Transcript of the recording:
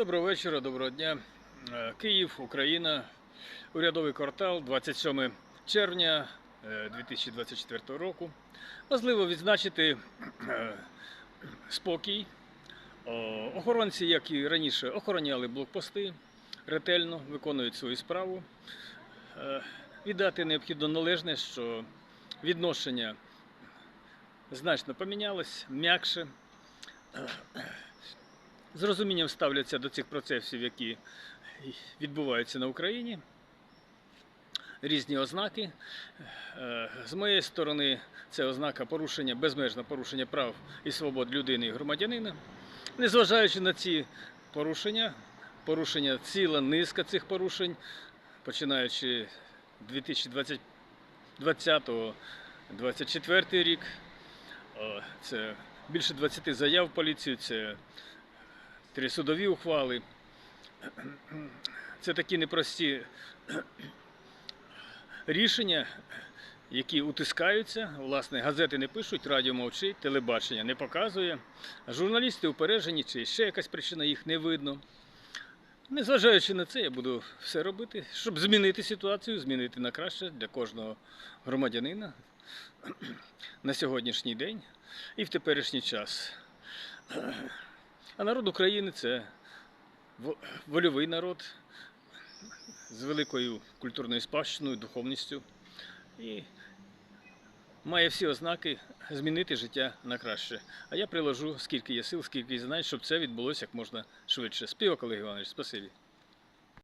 Доброго вечора, доброго дня. Е, Київ, Україна, урядовий квартал, 27 червня е, 2024 року. Важливо відзначити е, спокій. Охоронці, як і раніше, охороняли блокпости, ретельно виконують свою справу. Е, Віддати необхідно належне, що відношення значно помінялось, м'якше з розумінням ставляться до цих процесів, які відбуваються на Україні. Різні ознаки. Е, З моєї сторони, це ознака порушення, безмежне порушення прав і свобод людини і громадянина. Незважаючи на ці порушення, порушення ціла низка цих порушень, починаючи 2020-2024 рік, це більше 20 заяв в поліцію, це три судові ухвали. Це такі непрості рішення, які утискаються. Власне, газети не пишуть, радіо мовчить, телебачення не показує. Журналісти упереджені, чи ще якась причина їх не видно. Незважаючи на це, я буду все робити, щоб змінити ситуацію, змінити на краще для кожного громадянина на сьогоднішній день і в теперішній час. А народ України це во- вольовий народ з великою культурною спадщиною, духовністю і має всі ознаки змінити життя на краще. А я приложу, скільки є сил, скільки є знань, щоб це відбулося як можна швидше. Співа, Олег Іванович, спасибі.